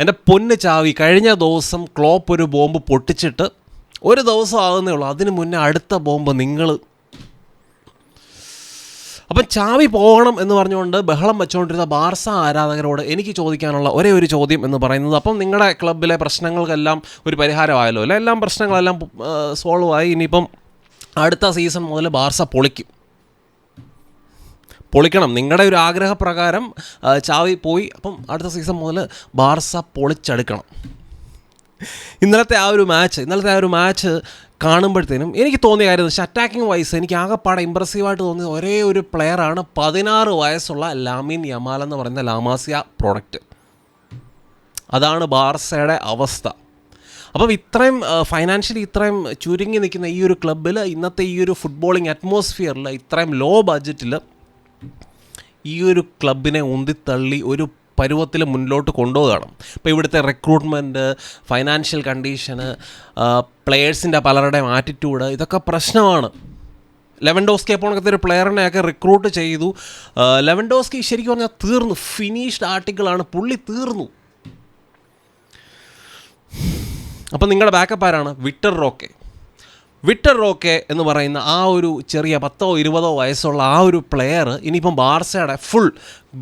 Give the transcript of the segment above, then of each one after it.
എന്റെ പൊന്ന് ചാവി കഴിഞ്ഞ ദിവസം ക്ലോപ്പ് ഒരു ബോംബ് പൊട്ടിച്ചിട്ട് ഒരു ദിവസം ആകുന്നേ ഉള്ളൂ. അതിന് മുന്നേ അടുത്ത ബോംബ് നിങ്ങൾ അപ്പം ചാവി പോകണം എന്ന് പറഞ്ഞുകൊണ്ട് ബഹളം വെച്ചുകൊണ്ടിരുന്ന ബാർസ ആരാധകരോട് എനിക്ക് ചോദിക്കാനുള്ള ഒരേ ഒരു ചോദ്യം എന്ന് പറയുന്നത് അപ്പം നിങ്ങളുടെ ക്ലബിലെ പ്രശ്നങ്ങൾക്കെല്ലാം ഒരു പരിഹാരമായല്ലോ അല്ലെ? എല്ലാം പ്രശ്നങ്ങളെല്ലാം സോൾവ് ആയി. ഇനിയിപ്പം അടുത്ത സീസൺ മുതൽ ബാർസ പൊളിക്കും. പൊളിക്കണം. നിങ്ങളുടെ ഒരു ആഗ്രഹപ്രകാരം ചാവി പോയി അപ്പം അടുത്ത സീസൺ മുതൽ ബാർസ പൊളിച്ചെടുക്കണം. ഇന്നലത്തെ ആ ഒരു മാച്ച് ഇന്നലത്തെ ആ ഒരു മാച്ച് കാണുമ്പോഴത്തേനും എനിക്ക് തോന്നിയ കാര്യം വെച്ചാൽ അറ്റാക്കിംഗ് വൈസ് എനിക്ക് ആകെപ്പാടെ ഇമ്പ്രസീവായിട്ട് തോന്നിയ ഒരേ ഒരു പ്ലെയറാണ് പതിനാറ് വയസ്സുള്ള ലാമിൻ യമാൽ എന്ന് പറയുന്ന ലാമാസിയ പ്രോഡക്റ്റ് അതാണ് ബാർസയുടെ അവസ്ഥ. അപ്പം ഇത്രയും ഫൈനാൻഷ്യലി ഇത്രയും ചുരുങ്ങി നിൽക്കുന്ന ഈ ഒരു ക്ലബ്ബിൽ ഇന്നത്തെ ഈ ഒരു ഫുട്ബോളിംഗ് അറ്റ്മോസ്ഫിയറിൽ ഇത്രയും ലോ ബഡ്ജറ്റിൽ ഈ ഒരു ക്ലബിനെ ഉന്തിത്തള്ളി ഒരു പരുവത്തിൽ മുന്നോട്ട് കൊണ്ടുപോകണം ഇപ്പോൾ ഇവിടുത്തെ റിക്രൂട്ട്മെന്റ് ഫൈനാൻഷ്യൽ കണ്ടീഷന് പ്ലെയേഴ്സിന്റെ പലരുടെയും ആറ്റിറ്റ്യൂഡ് ഇതൊക്കെ പ്രശ്നമാണ്. ലെവൻഡോസ്കി പോണക്കത്തെ ഒരു പ്ലെയറിനെയൊക്കെ റിക്രൂട്ട് ചെയ്തു. ലെവൻ ലെവൻഡോസ്കി ശരിക്കും പറഞ്ഞാൽ തീർന്നു. ഫിനിഷ്ഡ് ആർട്ടിക്കിളാണ് പുള്ളി തീർന്നു. അപ്പം നിങ്ങളുടെ ബാക്കപ്പ് ആരാണ്? വിറ്റർ റോക്കെ. വിക്ടർ റോക്കെ എന്ന് പറയുന്ന ആ ഒരു ചെറിയ പത്തോ ഇരുപതോ വയസ്സുള്ള ആ ഒരു പ്ലെയർ ഇനിയിപ്പം ബാർസയുടെ ഫുൾ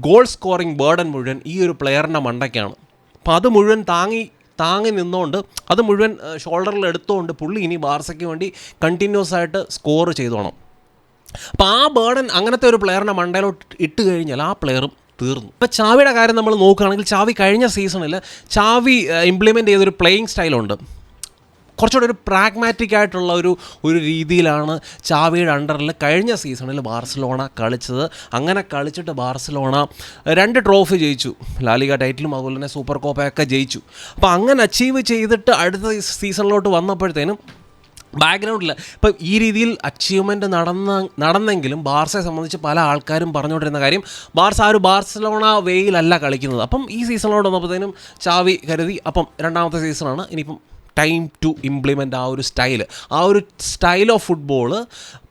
ഗോൾ സ്കോറിംഗ് ബേർഡൻ മുഴുവൻ ഈ ഒരു പ്ലെയറിന്റെ മണ്ടയ്ക്കാണ്. അപ്പം അത് മുഴുവൻ താങ്ങി താങ്ങി നിന്നുകൊണ്ട് അത് മുഴുവൻ ഷോൾഡറിൽ എടുത്തുകൊണ്ട് പുള്ളി ഇനി ബാർസയ്ക്ക് വേണ്ടി കണ്ടിന്യൂസ് ആയിട്ട് സ്കോർ ചെയ്തോണം. അപ്പോൾ ആ ബേർഡൻ അങ്ങനത്തെ ഒരു പ്ലെയറിന്റെ മണ്ടയിലോട്ട് ഇട്ട് കഴിഞ്ഞാൽ ആ പ്ലെയറും തീർന്നു. ഇപ്പോൾ ചാവിയുടെ കാര്യം നമ്മൾ നോക്കുകയാണെങ്കിൽ ചാവി കഴിഞ്ഞ സീസണിൽ ചാവി ഇംപ്ലിമെന്റ് ചെയ്തൊരു പ്ലേയിങ് സ്റ്റൈലുണ്ട് കുറച്ചുകൂടെ ഒരു പ്രാഗ്മാറ്റിക് ആയിട്ടുള്ള ഒരു ഒരു രീതിയിലാണ് ചാവിയുടെ അണ്ടറിൽ കഴിഞ്ഞ സീസണിൽ ബാർസലോണ കളിച്ചത്. അങ്ങനെ കളിച്ചിട്ട് ബാർസലോണ രണ്ട് ട്രോഫി ജയിച്ചു. ലാലിക ടൈറ്റിലും അതുപോലെ തന്നെ സൂപ്പർ കോപ്പയൊക്കെ ജയിച്ചു. അപ്പോൾ അങ്ങനെ അച്ചീവ് ചെയ്തിട്ട് അടുത്ത സീസണിലോട്ട് വന്നപ്പോഴത്തേനും ബാക്ക്ഗ്രൗണ്ടിൽ ഇപ്പം ഈ രീതിയിൽ അച്ചീവ്മെന്റ് നടന്ന നടന്നെങ്കിലും ബാർസയെ സംബന്ധിച്ച് പല ആൾക്കാരും പറഞ്ഞുകൊണ്ടിരുന്ന കാര്യം ബാർസ ആ ഒരു ബാർസലോണ വേയിലല്ല കളിക്കുന്നത്. അപ്പം ഈ സീസണിലോട്ട് വന്നപ്പോഴത്തേനും ചാവി കരുതി. അപ്പം രണ്ടാമത്തെ സീസണാണ് ഇനിയിപ്പം ടൈം ടു ഇംപ്ലിമെന്റ് ആ ഒരു സ്റ്റൈൽ ആ ഒരു style of football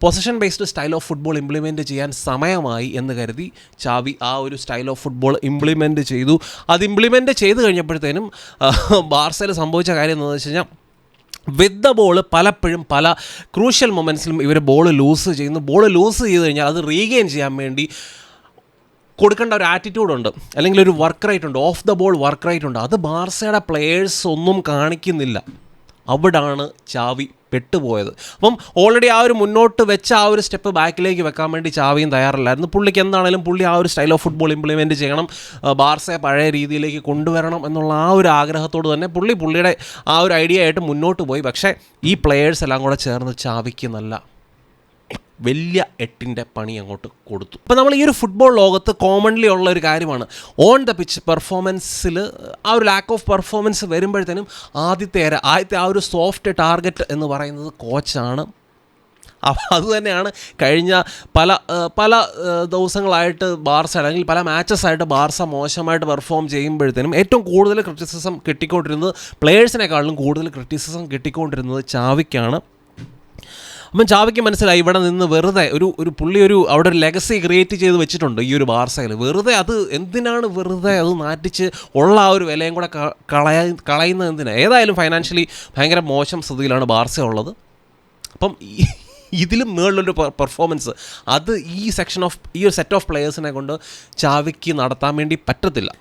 position based style of football implement ചെയ്യാൻ സമയമായി എന്ന് കരുതി ചാവി ആ ഒരു സ്റ്റൈൽ ഓഫ് ഫുട്ബോൾ ഇംപ്ലിമെന്റ് ചെയ്തു. അത് ഇംപ്ലിമെന്റ് ചെയ്ത് കഴിഞ്ഞപ്പോഴത്തേനും ബാർസയിൽ സംഭവിച്ച കാര്യം എന്താണെന്ന് വെച്ച് കഴിഞ്ഞാൽ വിത്ത് ദ ബോൾ പലപ്പോഴും പല ക്രൂഷ്യൽ മൊമെന്റ്സിലും ഇവർ ബോൾ ലൂസ് ചെയ്യുന്നു. ബോൾ ലൂസ് ചെയ്ത് കഴിഞ്ഞാൽ അത് റീഗെയിൻ ചെയ്യാൻ വേണ്ടി കൊടുക്കേണ്ട ഒരു ആറ്റിറ്റ്യൂഡ് ഉണ്ട്. അല്ലെങ്കിൽ ഒരു വർക്ക് റൈറ്റ് ഉണ്ട്. Off the ball work rate ഉണ്ട്. അത് ബാർസയുടെ പ്ലെയേഴ്സ് ഒന്നും കാണിക്കുന്നില്ല. അവിടാണ് ചാവി പെട്ടുപോയത്. അപ്പം ഓൾറെഡി ആ ഒരു മുന്നോട്ട് വെച്ച ആ ഒരു സ്റ്റെപ്പ് ബാക്കിലേക്ക് വെക്കാൻ വേണ്ടി ചാവിയും തയ്യാറല്ലായിരുന്നു പുള്ളിക്ക് എന്താണെങ്കിലും പുള്ളി ആ ഒരു സ്റ്റൈൽ ഓഫ് ഫുട്ബോൾ ഇംപ്ലിമെന്റ് ചെയ്യണം. ബാർസയെ പഴയ രീതിയിലേക്ക് കൊണ്ടുവരണം എന്നുള്ള ആ ഒരു ആഗ്രഹത്തോട് തന്നെ പുള്ളി പുള്ളിയുടെ ആ ഒരു ഐഡിയ ആയിട്ട് മുന്നോട്ട് പോയി. പക്ഷേ ഈ പ്ലെയേഴ്സ് എല്ലാം കൂടെ ചേർന്ന് ചാവിക്ക് നല്ല വലിയ എട്ടിന്റെ പണി അങ്ങോട്ട് കൊടുത്തു. അപ്പോൾ നമ്മൾ ഈ ഒരു ഫുട്ബോൾ ലോകത്ത് കോമൺലി ഉള്ള ഒരു കാര്യമാണ്. ഓൺ ദ പിച്ച് പെർഫോമൻസിൽ ആ ഒരു ലാക്ക് ഓഫ് പെർഫോമൻസ് വരുമ്പോഴത്തേനും ആദ്യത്തെ ഏര ആദ്യത്തെ ആ ഒരു സോഫ്റ്റ് ടാർഗറ്റ് എന്ന് പറയുന്നത് കോച്ചാണ് അതുതന്നെയാണ് കഴിഞ്ഞ പല പല ദിവസങ്ങളായിട്ട് ബാർസ അല്ലെങ്കിൽ പല മാച്ചസ് ആയിട്ട് ബാർസ മോശമായിട്ട് പെർഫോം ചെയ്യുമ്പോഴത്തേനും ഏറ്റവും കൂടുതൽ ക്രിറ്റിസിസം കിട്ടിക്കൊണ്ടിരുന്നത് പ്ലേയേഴ്സിനെക്കാളും കൂടുതൽ ക്രിറ്റിസിസം കിട്ടിക്കൊണ്ടിരുന്നത് ചാവിക്കാണ്. അപ്പം ചാവയ്ക്ക് മനസ്സിലായി ഇവിടെ നിന്ന് വെറുതെ ഒരു ഒരു പുള്ളി ഒരു അവിടെ ഒരു ലെഗസി ക്രിയേറ്റ് ചെയ്ത് വെച്ചിട്ടുണ്ട് ഈ ഒരു ബാർസയിൽ. വെറുതെ അത് എന്തിനാണ് വെറുതെ അത് നാറ്റിച്ച് ഉള്ള ആ ഒരു വിലയും കൂടെ കളയ കളയുന്നത് എന്തിനാണ് ഏതായാലും ഫൈനാൻഷ്യലി ഭയങ്കര മോശം സ്ഥിതിയിലാണ് ബാർസ ഉള്ളത്. അപ്പം ഇതിലും മുകളിലൊരു പെർഫോമൻസ് അത് ഈ സെക്ഷൻ ഓഫ് ഈ ഒരു സെറ്റ് ഓഫ് പ്ലെയേഴ്സിനെ കൊണ്ട് ചാവിക്ക് നടത്താൻ വേണ്ടി പറ്റത്തില്ല.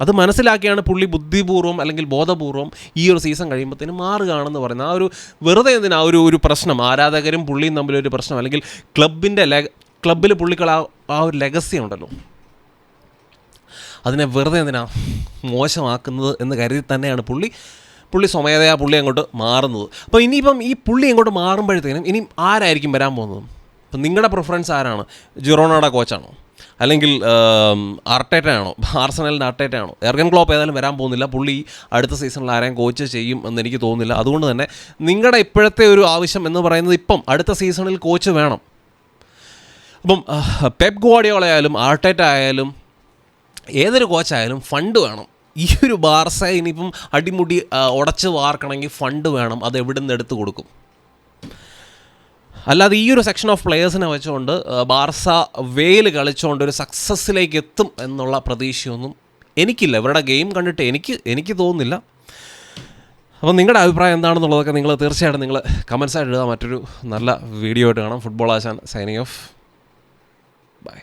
അത് മനസ്സിലാക്കിയാണ് പുള്ളി ബുദ്ധിപൂർവം അല്ലെങ്കിൽ ബോധപൂർവം ഈ ഒരു സീസൺ കഴിയുമ്പോഴത്തേനും മാറുകയാണെന്ന് പറയുന്നത്. ആ ഒരു വെറുതെ എന്തിനാ? ആ ഒരു ഒരു പ്രശ്നം. ആരാധകരും പുള്ളിയും തമ്മിലൊരു പ്രശ്നം. അല്ലെങ്കിൽ ക്ലബിന്റെ ക്ലബിൽ പുള്ളിക്കുള്ള ആ- ആ ഒരു ലെഗസി ഉണ്ടല്ലോ. അതിനെ വെറുതെ എന്തിനാ? മോശമാക്കുന്നത് എന്ന് കരുതി തന്നെയാണ് പുള്ളി. പുള്ളി സ്വമേധയാ പുള്ളി അങ്ങോട്ട് മാറുന്നത്. അപ്പോൾ ഇനിയിപ്പം ഈ പുള്ളി അങ്ങോട്ട് മാറുമ്പോഴത്തേനും ഇനി ആരായിരിക്കും വരാൻ പോകുന്നത്? അപ്പം നിങ്ങളുടെ പ്രിഫറൻസ് ആരാണ്? ജിറോണയുടെ കോച്ചാണോ അല്ലെങ്കിൽ അർട്ടേറ്റയാണോ ആർസണലിന്റെ അർട്ടേറ്റയാണോ എർഗൻ ക്ലോപ്പ് ഏതായാലും വരാൻ പോകുന്നില്ല. പുള്ളി അടുത്ത സീസണിൽ ആരെയും കോച്ച് ചെയ്യും എന്ന് എനിക്ക് തോന്നുന്നില്ല. അതുകൊണ്ട് തന്നെ നിങ്ങളുടെ ഇപ്പോഴത്തെ ഒരു ആവശ്യം എന്ന് പറയുന്നത് ഇപ്പം അടുത്ത സീസണിൽ കോച്ച് വേണം. അപ്പം പെപ് ഗോഡിയോള ആയാലും ആർട്ടേറ്റ ആയാലും ഏതൊരു കോച്ചായാലും ഫണ്ട് വേണം. ഈ ഒരു ബാർസ ഇനിയിപ്പം അടിമുടി ഉടച്ച് വാർക്കണമെങ്കിൽ ഫണ്ട് വേണം. അത് എവിടെ നിന്ന് എടുത്ത് കൊടുക്കും? അല്ലാതെ ഈ ഒരു സെക്ഷൻ ഓഫ് പ്ലെയേഴ്സിനെ വെച്ചുകൊണ്ട് ബാർസ വേയിൽ കളിച്ചുകൊണ്ട് ഒരു സക്സസ്സിലേക്ക് എത്തും എന്നുള്ള പ്രതീക്ഷയൊന്നും എനിക്കില്ല. ഇവരുടെ ഗെയിം കണ്ടിട്ട് എനിക്ക് എനിക്ക് തോന്നുന്നില്ല. അപ്പോൾ നിങ്ങളുടെ അഭിപ്രായം എന്താണെന്നുള്ളതൊക്കെ നിങ്ങൾ തീർച്ചയായിട്ടും നിങ്ങൾ കമൻസായിട്ട് എഴുതാൻ മറ്റൊരു നല്ല വീഡിയോ ആയിട്ട് കാണാം. ഫുട്ബോൾ ആശാൻ സൈനിങ് ഓഫ് ബൈ